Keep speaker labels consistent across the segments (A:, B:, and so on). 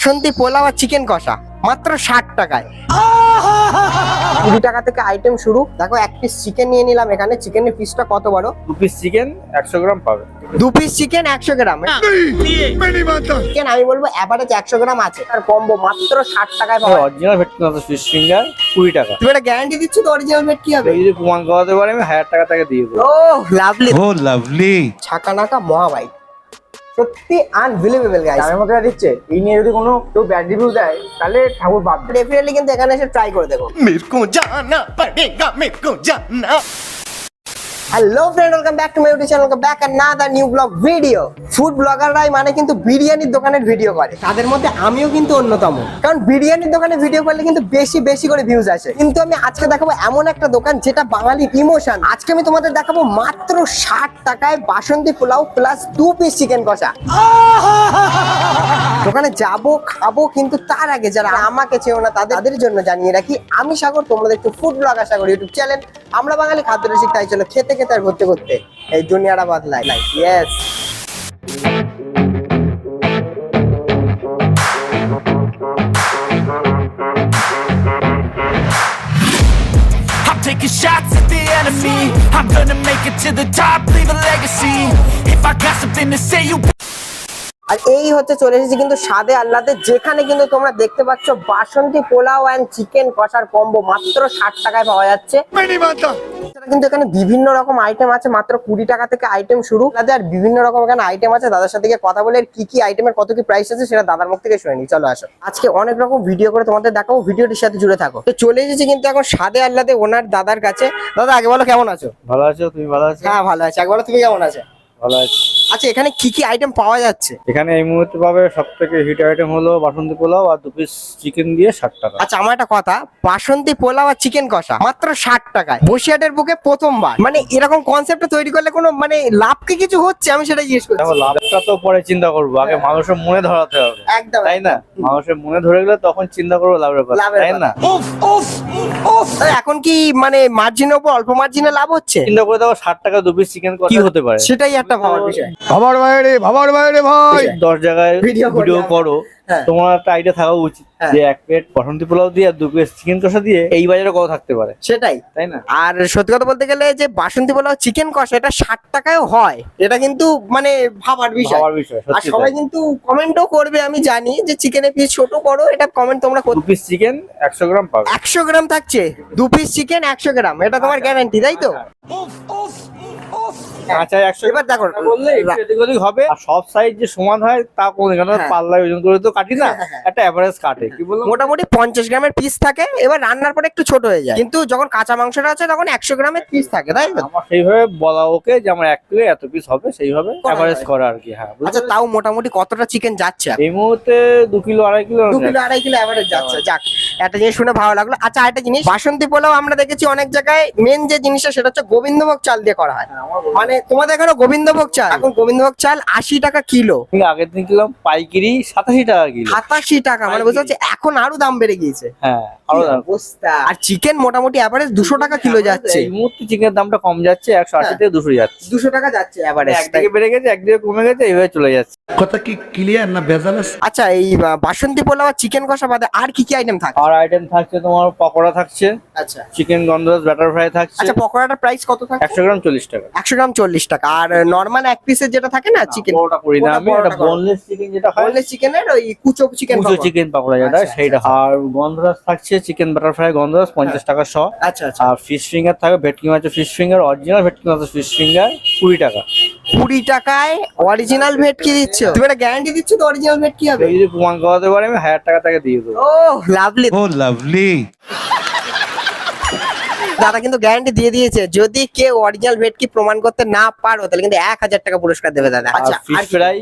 A: বাসন্তী পোলাও আর chicken কষা মাত্র ষাট টাকায়। কুড়ি টাকা থেকে আইটেম শুরু। দেখো এক পিস চিকেন নিয়ে নিলাম এখানে। চিকেনের পিসটা কত বড়?
B: দু পিস চিকেন একশো গ্রাম পাবে।
A: দু পিস চিকেন একশো গ্রাম। চিকেন আমি বলব অ্যাভারেজ একশো গ্রাম আছে। আর কম্বো মাত্র ষাট টাকায় পাওয়া যায়।
B: অরিজিনাল ভেটকি মাছ ফিশ ফিঙ্গার কুড়ি টাকা।
A: তুমি এটা গ্যারান্টি দিচ্ছ তো অরিজিনাল মেট কি হবে
B: যদি প্রমাণ করাতে পারে আমি হাজার টাকা তাকে দিয়ে দেবো।
A: Oh lovely
C: Oh, lovely.
A: ছাকানাকা মহাবাই। সত্যি আনবিলিভেবল গাইস
B: আমি মতো দিচ্ছে। এই নিয়ে যদি কোনো কেউ ব্যাড রিভিউ দেয় তাহলে ঠাকুর বাপ
A: ডেফিনেটলি কিন্তু এখানে এসে ট্রাই করে দেখো।
C: মেরে কো জানা পড়েগা মেরে কো জানা
A: hello friend welcome back to my YouTube channel back another new blog video food ব্লগাররাই মানে কিন্তু বিরিয়ানির দোকানের ভিডিও করে। তাদের মধ্যে আমিও কিন্তু অন্যতম। কারণ বিরিয়ানির দোকানে ভিডিও করলে কিন্তু বেশি বেশি করে ভিউজ আসে। কিন্তু আমি আজকে দেখাবো এমন একটা দোকান যেটা বাঙালির ইমোশন আজকে আমি তোমাদের দেখাবো মাত্র ষাট টাকায় বাসন্তী পোলাও প্লাস দু পিস চিকেন কষা। দোকানে যাব খাব কিন্তু তার আগে যারা আমাকে চেও না তাদের জন্য জানিয়ে রাখি আমি সাগর তোমাদের একটু ফুড ব্লগ আশা করি ইউটিউব চ্যানেল আমরা বাঙালি খাদ্য রসিক তাই চলো খেতে খেতে আর ঘুরতে ঘুরতে এই দুনিয়াটা বদলায় yes
D: taking shots at the enemy. I'm gonna make it to the top, leave a legacy. If I got something to say, you
A: আর এই হচ্ছে চলে এসেছি কিন্তু স্বাদে আল্লাতে যেখানে কিন্তু তোমরা দেখতে পাচ্ছ বাসন্তী পোলাও অ্যান্ড চিকেন কষার কম্বো মাত্র ষাট টাকায় পাওয়া যাচ্ছে। কিন্তু এখানে বিভিন্ন রকম আইটেম আছে মাত্র কুড়ি টাকা থেকে আইটেম শুরু। তাদের আর বিভিন্ন রকম এখানে আইটেম আছে দাদার সাথে গিয়ে কথা বলে এর কি কি আইটেমের কত কি প্রাইস আছে সেটা দাদার মুখ থেকে শুনে নি চলো আসো। আজকে অনেক রকম ভিডিও করে তোমাদের দেখাবো ভিডিওটির সাথে জুড়ে থাকো। তো চলে এসেছি কিন্তু এখন সাদে আল্লাতে ওনার দাদার কাছে। দাদা আগে বলো কেমন আছো?
B: ভালো আছো? তুমি ভালো আছো?
A: হ্যাঁ ভালো আছে। একবার তুমি কেমন আছো?
B: ভালো আছি।
A: আচ্ছা এখানে কি কি আইটেম পাওয়া যাচ্ছে?
B: এখানে এই মুহূর্তে পাবে সব থেকে হিট আইটেম হলো বাসন্তী পোলাও আর দু পিস চিকেন দিয়ে ষাট টাকা।
A: আচ্ছা আমার একটা কথা বাসন্তী পোলাও আর চিকেন কষা মাত্র ষাট টাকায়। বসিয়াটের বুকে প্রথমবার। মানে এরকম কনসেপ্ট তৈরি করলে কোনো মানে লাভ কি কিছু হচ্ছে? আমি সেটা জিজ্ঞেস করছি।
B: দেখো লাভটা তো পরে চিন্তা করব। আগে মানুষের মনে ধরাতে হবে।
A: একদম
B: তাই না? মানুষের মনে ধরে গেলে তখন চিন্তা করব লাভের কথা তাই। না?
A: তো এখন কি মানে মার্জিনের উপর অল্প মার্জিনে লাভ হচ্ছে?
B: চিন্তা করে দেখো ষাট টাকা দু পিস চিকেন কি হতে পারে।
A: সেটাই একটা ভাবার বিষয়।
C: ভাবার বাইরে ভাবার বাইরে ভাই।
B: দশ জায়গায় ভিডিও করো।
A: হ্যাঁ।
B: তোমার একটা আইডিয়া থাকা উচিত
A: হ্যাঁ।
B: যে এক প্লেট বসন্তী পোলাও দিয়ে আর দু পিস চিকেন কষা দিয়ে এই বাজারে কত থাকতে পারে?
A: সেটাই।
B: তাই না?
A: আর সত্যি কথা বলতে গেলে যে বাসন্তী পোলাও চিকেন কষা এটা ষাট টাকায় হয়। এটা কিন্তু মানে ভাবার বিষয়। আর সবাই কিন্তু কমেন্টও করবে আমি জানি যে চিকেনের পিস ছোট করো এটা কমেন্ট তোমরা
B: দু পিস চিকেন একশো গ্রাম পাবে।
A: একশো গ্রাম থাকছে। দু পিস চিকেন একশো গ্রাম। এটা তোমার গ্যারান্টি তাই তো?
B: কাঁচা একশো
A: এবার দেখো
B: হবে। আর সব সাইজ যে সমান হয় তা কোনো কেন
A: হ্যাঁ।
B: পাল্লায় ওজন করে তো কাটি না। একটা অ্যাভারেজ কাটে। কি বলব
A: মোটামুটি পঞ্চাশ গ্রামের পিস থাকে। এবার রান্নার পরে একটু ছোট হয়ে যায়। কিন্তু যখন কাঁচা মাংসটা আছে তখন একশো গ্রামের পিস থাকে তাই
B: আমার সেইভাবে বলা ওকে যে আমার এক কিলো এত পিস হবে সেইভাবে অ্যাভারেজ করা আর কি হ্যাঁ।
A: আচ্ছা তাও মোটামুটি কতটা চিকেন যাচ্ছে
B: এই মুহূর্তে দু কিলো আড়াই কিলো
A: দু কিলো আড়াই কিলো অ্যাভারেজ যাচ্ছে। যাক একটা জিনিস শুনে ভালো লাগল। আচ্ছা একটা জিনিস। বাসন্তী পোলাও আমরা দেখেছি অনেক জায়গায় মেন যে জিনিসটা সেটা হচ্ছে গোবিন্দভোগ চাল দিয়ে করা হয়। মানে তোমাদের এখানে গোবিন্দভোগ চাল। এখন গোবিন্দভোগ চাল আশি টাকা কিলো।
B: আগের দিন কিনলাম পাইকারি সাতাশি টাকা কিলো।
A: সাতাশি টাকা মানে বুঝতে পারছি এখন আরও দাম বেড়ে গিয়েছে।
B: হ্যাঁ আরও দাম।
A: আর চিকেন মোটামুটি অ্যাভারেজ দুশো টাকা কিলো যাচ্ছে।
B: এই মুহূর্তে চিকেনের দামটা কম যাচ্ছে একশো আশি
A: হ্যাঁ।
B: থেকে দুশো যাচ্ছে।
A: দুশো টাকা যাচ্ছে অ্যাভারেজ
B: একদিকে বেড়ে গেছে একদিকে কমে গেছে এইভাবে চলে যাচ্ছে।
C: কথা কি ক্লিয়ার না ভেজাল
A: আচ্ছা এই বাসন্তী পোলাও আর চিকেন কষা বাদে আর কি কি আইটেম থাকে
B: আর আইটেম থাকছে তোমার পকোড়া থাকছে।
A: আচ্ছা।
B: চিকেন গন্ধরাজ ব্যাটার ফ্রাই থাকছে।
A: আচ্ছা পকোড়াটার প্রাইস কত থাকে
B: একশো গ্রাম চল্লিশ টাকা।
A: একশো গ্রাম চল্লিশ টাকা। আর নর্মাল এক পিসের যেটা থাকে না চিকেন
B: ওটা করি না আমি এটা বোনলেস চিকেন যেটা হয়
A: চিকেনের ওই কুচো চিকেন
B: কুচো চিকেন পকোড়া যেটা
A: আচ্ছা,
B: সেইটা আর গন্ধরাজ থাকছে চিকেন বাটার ফ্রাই গন্ধরাজ পঞ্চাশ টাকা শ।
A: আচ্ছা আচ্ছা।
B: আর ফিশ ফিঙ্গার থাকবে ভেটকি মাছের ফিশ ফিঙ্গার অরিজিনাল ভেটকি মাছের ফিশ ফিঙ্গার কুড়ি টাকা।
A: কুড়ি টাকায় অরিজিনাল ভেটকি দিচ্ছ? তুমি এটা গ্যারান্টি দিচ্ছ তো অরিজিনাল ভেটকি হবে?
B: যদি প্রমাণ করাতে পারে আমি হাজার টাকা তাকে দিয়ে দেবো।
A: Oh lovely
C: Oh, lovely.
A: দাদা কিন্তু গ্যারান্টি দিয়ে দিয়েছে যদি কেউ অরিজিনাল ভেটকি প্রমাণ করতে না পারো তাহলে কিন্তু এক হাজার টাকা পুরস্কার দেবে দাদা। আচ্ছা
B: ফিশ? ফ্রাই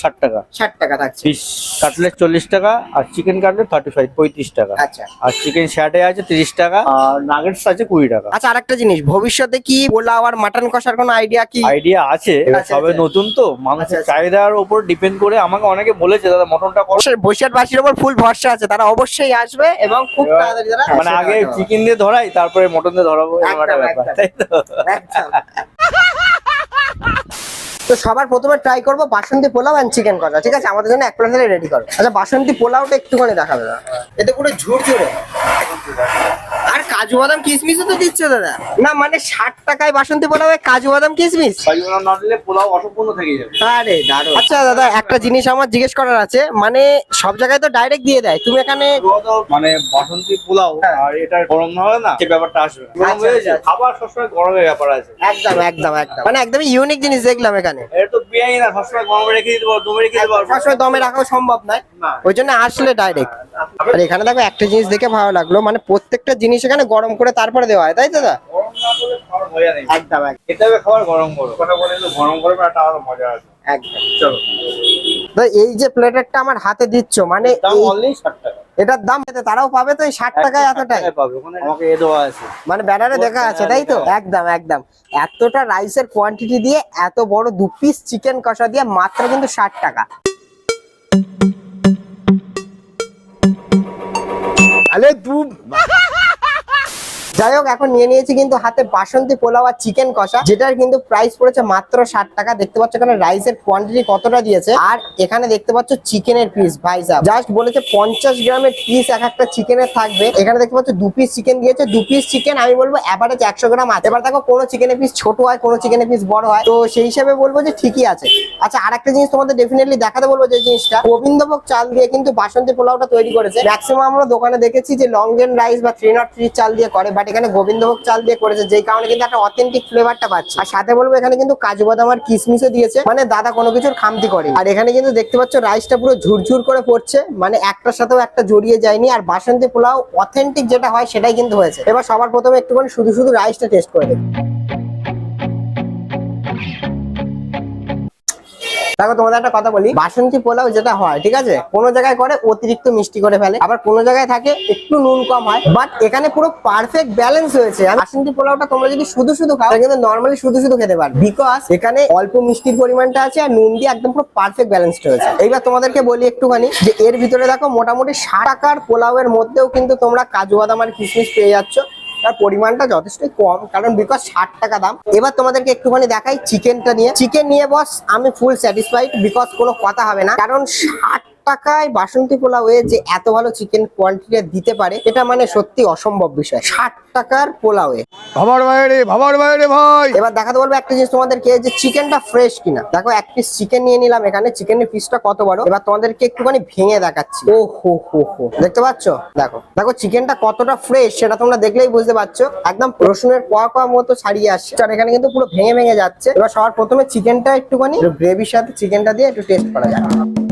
B: ষাট টাকা।
A: ষাট টাকা থাকছে।
B: ফিশ কাটলেট চল্লিশ টাকা আর চিকেন কাটলেট থার্টি ফাইভ পঁয়ত্রিশ টাকা।
A: আচ্ছা।
B: আর চিকেন শ্যাটে আছে তিরিশ টাকা আর নাগেটস আছে কুড়ি টাকা।
A: আচ্ছা আরেকটা জিনিস ভবিষ্যতে কি পোলাও আর মাটন কষার কোনো আইডিয়া কি?
B: আইডিয়া আছে
A: আচ্ছা,
B: সবে
A: আচ্ছা।
B: নতুন তো মানুষের
A: আচ্ছা।
B: চাহিদার উপর ডিপেন্ড করে আমাকে অনেকে বলেছে দাদা মটনটা করো।
A: অবশ্যই বসিরহাট বাসীর উপর ফুল ভরসা আছে তারা অবশ্যই আসবে এবং খুব তাড়াতাড়ি তারা
B: মানে আগে চিকেন দিয়ে ধরাই তারপরে মটন দিয়ে ধরাবো এরকম একটা ব্যাপার তাই তো?
A: তো সবার প্রথমে ট্রাই করব বাসন্তী পোলাও অ্যান্ড চিকেন কষা ঠিক আছে? আমাদের জন্য এক প্লেট রেডি করো। আচ্ছা বাসন্তী পোলাওটা একটুখানি দেখাবে না এতে কোনো ঝুড় আর কাজু বাদাম কিশমিশও তো দিচ্ছে দাদা? না মানে ষাট টাকায় বাসন্তী পোলাও কাজু বাদাম কিশমিশ
B: কাজু বাদাম না দিলে পোলাও অসম্পূর্ণ থেকে যাবে।
A: আরে দারুণ। আচ্ছা দাদা একটা জিনিস আমার জিজ্ঞেস করার আছে মানে সব জায়গায় তো ডাইরেক্ট দিয়ে দেয় তুমি এখানে
B: মানে বাসন্তী পোলাও আর এটা গরম হলে না সে ব্যাপারটা আসবে গরম
A: হ্যাঁ। আচ্ছা, আচ্ছা।
B: খাবার সবসময় গরমের ব্যাপার আছে।
A: একদম একদম একদম। মানে একদমই ইউনিক জিনিস দেখলাম এখানে।
B: এটা তো বিয়াই না সবসময় গরম রেখে দিতে পারো দমে রেখে দিতে পারো।
A: সবসময় দমে রাখাও সম্ভব নয়। ওই জন্য আসলে ডাইরেক্ট আর এখানে দেখো একটা জিনিস দেখে ভালো লাগল মানে প্রত্যেকটা জিনিস এখানে গরম করে তারপরে দেওয়া হয় তাই তো দাদা?
B: গরম না করলে খাবার মজা নেই।
A: একদম একদম।
B: খাবার গরম গরম কথা বলে তো গরম গরম একটা আলাদা মজা আছে
A: একদম।
B: চলো।
A: তো এই যে প্লেটারটা আমার হাতে দিচ্ছ মানে এটার দাম তারাও পাবে তো এই ষাট টাকায় এতটাই?
B: পাবে ওখানে আমাকে এ দেওয়া আছে।
A: মানে ব্যানারে দেখা আছে তাই তো? একদম একদম। এতটা রাইসের কোয়ান্টিটি দিয়ে এত বড় দু পিস চিকেন কষা দিয়ে মাত্র কিন্তু ষাট টাকা। আরে তু যাই হোক, এখন নিয়ে নিয়েছি কিন্তু হাতে বাসন্তী পোলাও আর চিকেন কষা, যেটার কিন্তু প্রাইস পড়েছে মাত্র ষাট টাকা। দেখতে পাচ্ছ এখানে রাইসের কোয়ান্টিটি কতটা দিয়েছে। আর এখানে দেখতে পাচ্ছ চিকেনের পিস ভাই সাহেব জাস্ট বলেছে পঞ্চাশ গ্রামের পিস এক একটা চিকেনের থাকবে। এখানে দেখতে পাচ্ছ দু পিস চিকেন দিয়েছে। দু পিস চিকেন আমি বলব অ্যাভারেজ একশো গ্রাম আছে। এবার দেখো কোনো চিকেনের পিস ছোট হয়, কোনো চিকেনের পিস বড় হয়। তো সেই হিসাবে বলব যে ঠিকই আছে। আচ্ছা আর একটা জিনিস তোমাদের ডেফিনেটলি দেখাতে বলব যে জিনিসটা। গোবিন্দভোগ চাল দিয়ে কিন্তু বাসন্তী পোলাওটা তৈরি করেছে। ম্যাক্সিমাম আমরা দোকানে দেখেছি যে লং লংজেন রাইস বা থ্রি নট থ্রি চাল দিয়ে করে বাট এখানে গোবিন্দভোগ চাল দিয়ে করেছে, যেই কারণে কিন্তু একটা অথেন্টিক ফ্লেভারটা পাচ্ছে। আর সাথে বলব, এখানে কিন্তু কাজু বাদাম আর কিশমিশও দিয়েছে। মানে দাদা কোনো কিছুর খামতি করে আর এখানে কিন্তু দেখতে পাচ্ছ রাইসটা পুরো ঝুরঝুর করে পড়ছে। মানে একটার সাথেও একটা জড়িয়ে যায়নি। আর বাসন্তী পোলাও অথেন্টিক যেটা হয়, সেটাই কিন্তু হয়েছে। এবার সবার প্রথমে একটুখানি শুধু শুধু রাইসটা টেস্ট করে দেখি। দেখো, তোমাদের একটা কথা বলি। বাসন্তী পোলাও যেটা হয়, ঠিক আছে? কোনো জায়গায় করে, অতিরিক্ত মিষ্টি করে ফেলে। আবার কোনো জায়গায় থাকে, একটু নুন কম হয়। বাট এখানে পুরো পারফেক্ট ব্যালেন্স হয়েছে। বাসন্তী পোলাওটা তোমরা যদি শুধু শুধু খাও কিন্তু নর্মালি শুধু শুধু খেতে পারো বিকজ এখানে অল্প মিষ্টির পরিমাণটা আছে আর নুন দিয়ে একদম পুরো পারফেক্ট ব্যালেন্সড হয়েছে। এইবার তোমাদেরকে বলি একটুখানি, যে এর ভিতরে দেখো মোটামুটি ষাট টাকার পোলাওয়ের মধ্যেও কিন্তু তোমরা কাজু বাদাম আর কিশমিশ পেয়ে যাচ্ছ। তার পরিমাণটা যথেষ্ট কম, কারণ বিকজ ষাট টাকা দাম। এবার তোমাদেরকে একটুখানি দেখাই চিকেনটা নিয়ে। চিকেন নিয়ে বস আমি ফুল স্যাটিসফাইড বিকজ কোনো কথা হবে না। কারণ ষাট টাকায় বাসন্তী পোলাওয়ে যে এত ভালো চিকেন কোয়ান্টিটি দিতে পারে এটা মানে সত্যি অসম্ভব বিষয়। ষাট টাকার পোলাওয়ে
C: ভাবার বাইরে ভাবার বাইরে ভাই।
A: এবার দেখাতে বলব একটা জিনিস তোমাদেরকে যে চিকেনটা ফ্রেশ কিনা। দেখো এক পিস চিকেন নিয়ে নিলাম এখানে চিকেনের পিসটা কত বড়? এবার তোমাদেরকে একটুখানি ভেঙে দেখাচ্ছি। ও হো হো হো। দেখতে পাচ্ছ? দেখো দেখো চিকেনটা কতটা ফ্রেশ সেটা তোমরা দেখলেই বুঝতে পারছ। একদম রসুনের কোয়া কোয়া মতো ছাড়িয়ে আসছে। আর এখানে কিন্তু পুরো ভেঙে ভেঙে যাচ্ছে। এবার সবার প্রথমে চিকেনটা একটুখানি গ্রেভির সাথে চিকেনটা দিয়ে একটু টেস্ট করা আমার।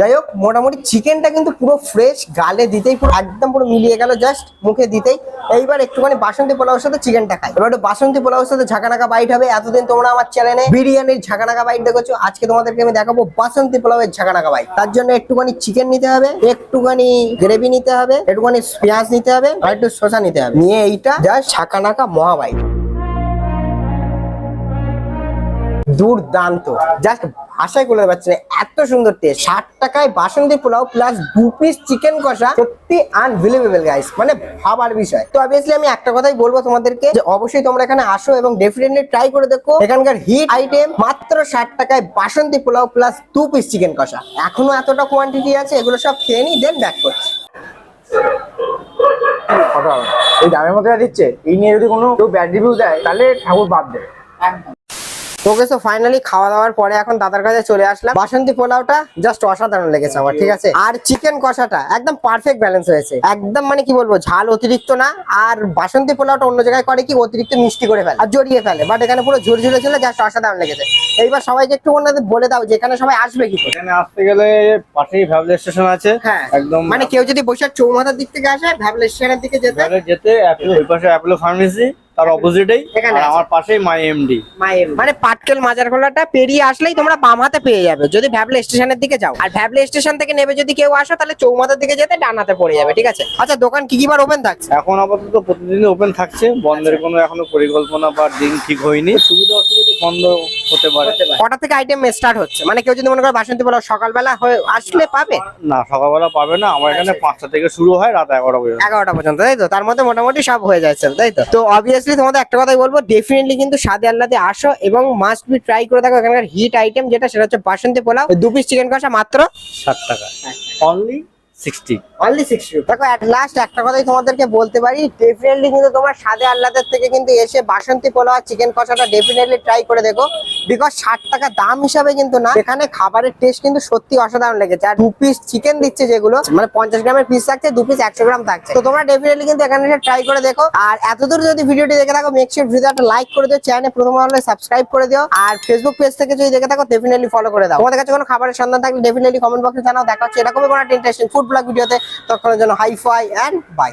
A: যাই হোক, মোটামুটি চিকেনটা কিন্তু পুরো ফ্রেশ গালে দিতেই পুরো একদম পুরো মিলিয়ে গেল জাস্ট মুখে দিতেই। এইবার একটুখানি বাসন্তী পোলাওর সাথে চিকেনটা খাই। এবার বাসন্তী পোলাওর সাথে ঝাঁকানাকা বাইট হবে, এতদিন তোমরা আমার চ্যানেলে বিরিয়ানির ঝাঁকানাকা বাইট দেখেছ, আজকে তোমাদেরকে আমি দেখাবো বাসন্তী পোলাওয়ের ঝাঁকানাকা বাইট তার জন্য একটুখানি চিকেন নিতে হবে, একটুখানি গ্রেভি নিতে হবে, একটুখানি পেঁয়াজ নিতে হবে, আর একটু শসা নিতে হবে। নিয়ে এইটা জাস্ট ঝাঁকানাকা মহাবাইট দুর্দান্ত। জাস্ট ভাষায় বলে পারছি না এত সুন্দর টেস্ট ষাট টাকায় বাসন্তী পোলাও প্লাস দু পিস চিকেন কষা। সত্যি আনবিলিভেবল গাইস মানে ভাবার বিষয়। তো অবভিয়াসলি আমি একটা কথাই বলব তোমাদেরকে যে অবশ্যই তোমরা এখানে আসো এবং ডেফিনেটলি ট্রাই করে দেখো এখানকার হিট আইটেম মাত্র ষাট টাকায় বাসন্তী পোলাও প্লাস দু পিস চিকেন কষা। এখনও এতটা কোয়ান্টিটি আছে এগুলো সব খেয়ে নি দেন ব্যাক করছি।
B: এই দামের মধ্যে দিচ্ছে এই নিয়ে যদি কোনো কেউ ব্যাড রিভিউ দেয় তাহলে ঠাকুর বাদ দেবে
A: ওকে সো ফাইনালি খাওয়া দাওয়ার পরে এখন দাদার কাছে চলে আসলাম। বাসন্তী পোলাওটা জাস্ট অসাধারণ লেগেছে আমার ঠিক আছে? আর চিকেন কষাটা একদম পারফেক্ট ব্যালেন্স হয়েছে। একদম মানে কি বলব ঝাল অতিরিক্ত না আর বাসন্তী পোলাওটা অন্য জায়গায় করে কি অতিরিক্ত মিষ্টি করে ফেলে আর জড়িয়ে ফেলে বাট এখানে পুরো ঝুরঝুরে ছিল জাস্ট অসাধারণ লেগেছে। এইবার সবাইকে একটু ওনাদের বলে দাও যে এখানে সবাই আসবে কি
B: এখানে আসতে গেলে পাশেই ভ্যাবলে স্টেশন আছে।
A: হ্যাঁ
B: একদম
A: মানে কেউ যদি বসে চৌমাথার দিক থেকে আসে ভ্যাবলের স্টেশনের দিকে যেতে।
B: যেতে ওই পাশে অ্যাপেলো ফার্মেসি তার অপোজিটেই আমার পাশেই মাই এমডি
A: মানে পাটকেল মাজার খোলাটা পেরিয়ে আসলেই তোমরা বাম হাতে পেয়ে যাবে। যদি ভ্যাবলে স্টেশনের দিকে যাও আর ভ্যাবলে স্টেশন থেকে নেবে যদি কেউ আসো তাহলে চৌমাথার দিকে যেতে ডান হাতে পড়ে যাবে ঠিক আছে? আচ্ছা দোকান কি কি বার ওপেন থাকছে?
B: এখন আপাতত প্রতিদিন ওপেন থাকছে। বন্ধের কোনো এখনও পরিকল্পনা বা দিন ঠিক হয়নি। সুবিধা অসুবিধা বন্ধ হতে পারে।
A: কটা থেকে আইটেম স্টার্ট হচ্ছে? মানে কেউ যদি মনে করে বাসন্তী পোলাও সকালবেলা হয়ে আসলে পাবে?
B: না সকালবেলা পাবে না। আমার এখানে পাঁচটা থেকে শুরু হয় রাত এগারোটা পর্যন্ত।
A: এগারোটা পর্যন্ত তাই তো? তার মধ্যে মোটামুটি সব হয়ে যায় sell, তাই তো? তো অবভিয়াসলি তোমাদের একটা কথাই বলব ডেফিনেটলি কিন্তু স্বাদে আল্লাতে আসো এবং মাস্ট বি ট্রাই করে দেখো এখানকার হিট আইটেম যেটা, সেটা হচ্ছে বাসন্তী পোলাও। দু পিস চিকেন কষা মাত্র
B: ষাট টাকা। অনলি
A: এসে বাসন্তী চিকেন ট্রাই করে দেখো। বিকজ ষাট টাকা দাম হিসাবে কিন্তু না, এখানে খাবারের টেস্ট কিন্তু সত্যি অসাধারণ লেগেছে। আর দু পিস চিকেন দিচ্ছে যেগুলো মানে পঞ্চাশ গ্রামের পিস থাকছে দু পিস একশো গ্রাম থাকছে। তো তোমরা ডেফিনেটলি কিন্তু এখানে এসে ট্রাই করে দেখো। আর এতদূর যদি ভিডিওটি দেখে থাকো মেক শিওর ভিডিও একটা লাইক করে দিও চ্যানেলে প্রথম হলে সাবস্ক্রাইব করে দিও। আর ফেসবুক পেজ থেকে যদি দেখে থাকো ডেফিনেটলি ফলো করে দাও। তোমাদের কাছে কোনো খাবারের সন্ধান থাকলে ডেফিনেটলি কমেন্ট বক্সে জানাও, দেখা হচ্ছে এরকমই কোনো ইন্টারেস্টিং ফুড ব্লগ ভিডিওতে তখন জন্য হাই ফাই অ্যান্ড বাই